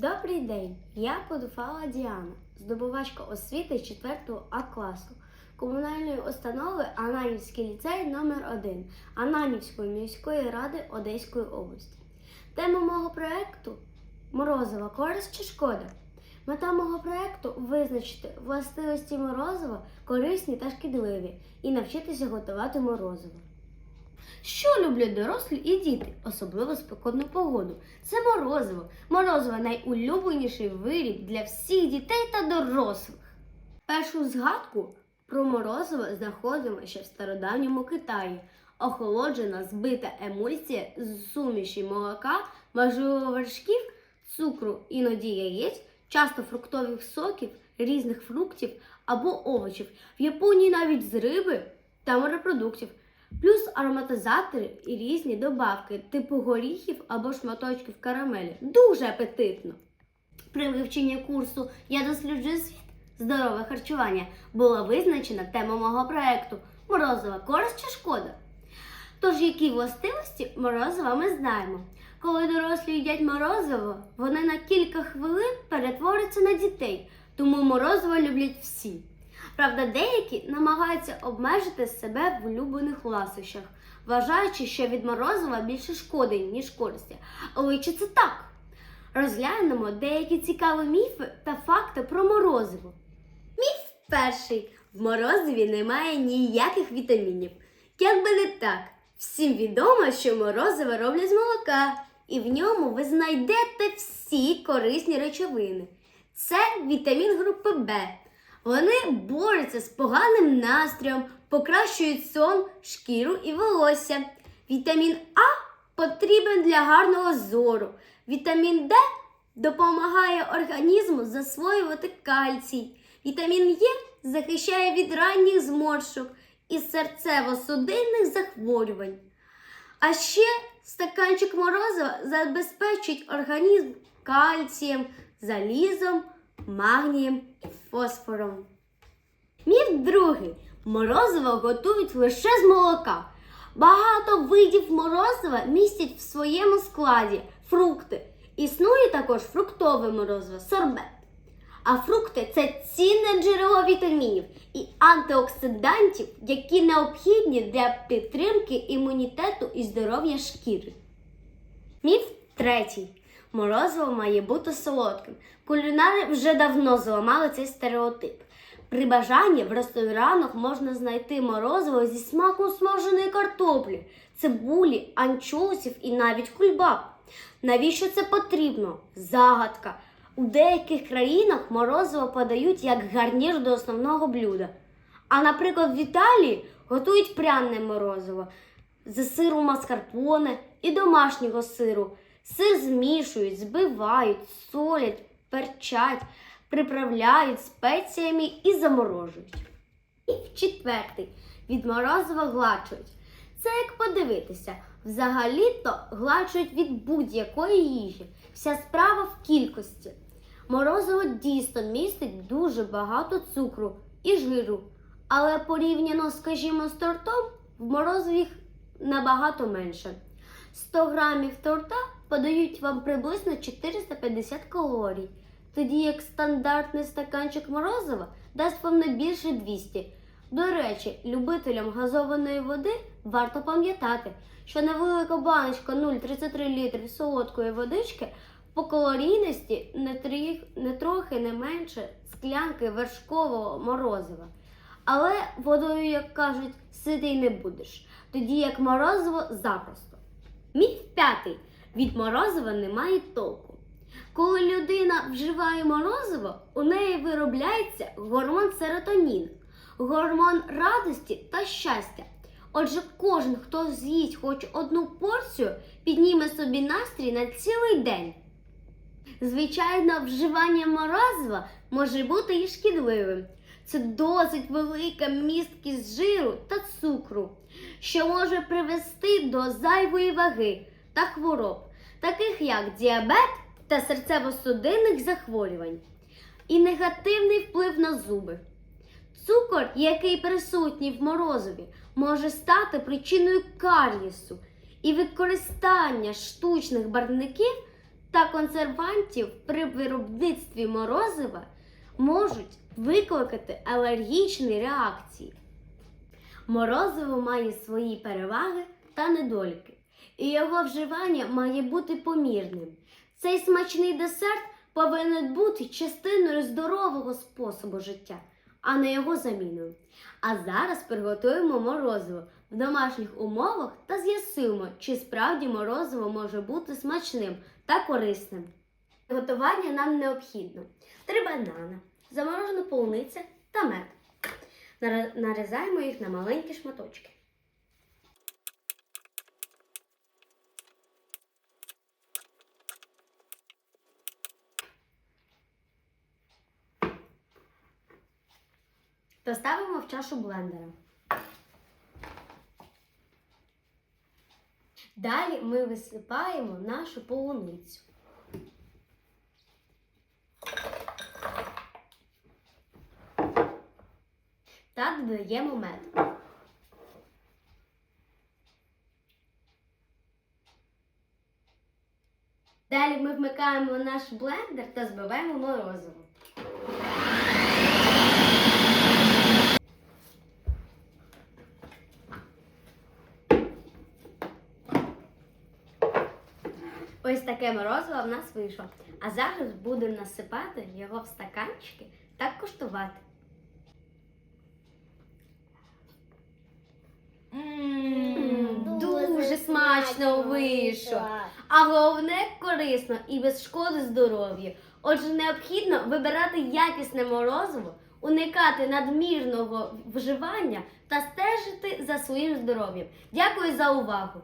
Добрий день! Я Подуфала Діана, здобувачка освіти 4 А класу комунальної установи Ананівський ліцей номер 1 Ананівської міської ради Одеської області. Тема мого проєкту Морозова користь чи шкода. Мета мого проєкту визначити властивості морозива корисні та шкідливі і навчитися готувати морозиво. Що люблять дорослі і діти, особливо спекотну погоду? Це морозиво. Морозиво найулюбленіший виріб для всіх дітей та дорослих. Першу згадку про морозиво знаходимо ще в стародавньому Китаї. Охолоджена збита емульсія з суміші молока, можливо, вершків, цукру, іноді яєць, часто фруктових соків, різних фруктів або овочів. В Японії навіть з риби та морепродуктів плюс ароматизатори і різні добавки, типу горіхів або шматочків карамелі. Дуже апетитно. При вивченні курсу Я досліджую світ здорове харчування була визначена тема мого проекту Морозова користь чи шкода. Тож, які властивості морозива ми знаємо. Коли дорослі їдять морозиво, вони на кілька хвилин перетворюються на дітей, тому морозиво люблять всі. Правда, деякі намагаються обмежити себе в улюблених ласощах, вважаючи, що від морозива більше шкоди, ніж користі. Але чи це так? Розглянемо деякі цікаві міфи та факти про морозиво. Міф перший: в морозиві немає ніяких вітамінів. Як би не так, всім відомо, що морозиво роблять з молока, і в ньому ви знайдете всі корисні речовини. Це вітамін групи Б. Вони борються з поганим настроєм, покращують сон, шкіру і волосся. Вітамін А потрібен для гарного зору. Вітамін Д допомагає організму засвоювати кальцій. Вітамін Е захищає від ранніх зморшок і серцево-судинних захворювань. А ще стаканчик морозива забезпечить організм кальцієм, залізом, магнієм і фосфором. Міф другий. Морозиво готують лише з молока. Багато видів морозива містять в своєму складі фрукти. Існує також фруктове морозиво, сорбет. А фрукти це цінне джерело вітамінів і антиоксидантів, які необхідні для підтримки імунітету і здоров'я шкіри. Міф третій. Морозиво має бути солодким. Кулінари вже давно зламали цей стереотип. При бажанні в ресторанах можна знайти морозиво зі смаком смаженої картоплі, цибулі, анчоусів і навіть кульбаб. Навіщо це потрібно? Загадка. У деяких країнах морозиво подають як гарнір до основного блюда. А, наприклад, в Італії готують пряне морозиво з сиру маскарпоне і домашнього сиру. Сир змішують, збивають, солять, перчать, приправляють спеціями і заморожують. І в четвертий від морозива гладшують. Це як подивитися. Взагалі-то гладшують від будь-якої їжі. Вся справа в кількості. Морозиво дійсно містить дуже багато цукру і жиру, але порівняно, скажімо, з тортом, в морозиві набагато менше. 100 грамів торта подають вам приблизно 450 калорій, тоді як стандартний стаканчик морозива дасть вам не більше 200. До речі, любителям газованої води варто пам'ятати, що невелика баночка 0,33 літрів солодкої водички по калорійності не, трі... не трохи не менше склянки вершкового морозива. Але водою, як кажуть, ситий не будеш, тоді як морозиво запросто. Міф п'ятий. Від морозива немає толку. Коли людина вживає морозиво, у неї виробляється гормон серотонін, гормон радості та щастя. Отже, кожен, хто з'їсть хоч одну порцію, підніме собі настрій на цілий день. Звичайно, вживання морозива може бути і шкідливим. Це досить велика місткість жиру та цукру, що може привести до зайвої ваги та хвороб, таких як діабет та серцево-судинних захворювань, і негативний вплив на зуби. Цукор, який присутній в морозиві, може стати причиною кар'єсу, і використання штучних барвників та консервантів при виробництві морозива можуть викликати алергічні реакції. Морозиво має свої переваги та недоліки, і його вживання має бути помірним. Цей смачний десерт повинен бути частиною здорового способу життя, а не його заміною. А зараз приготуємо морозиво в домашніх умовах та з'ясуємо, чи справді морозиво може бути смачним та корисним. Готування нам необхідно: три банани, заморожена полуниця та мед. Нарізаємо їх на маленькі шматочки. Та ставимо в чашу блендера. Далі ми висипаємо нашу полуницю. Та додаємо мед. Далі ми вмикаємо наш блендер та збиваємо морозиво. Ось таке морозиво в нас вийшло. А зараз будемо насипати його в стаканчики та куштувати. Дуже смачно вийшло. А головне корисно і без шкоди здоров'ю. Отже, необхідно вибирати якісне морозиво, уникати надмірного вживання та стежити за своїм здоров'ям. Дякую за увагу!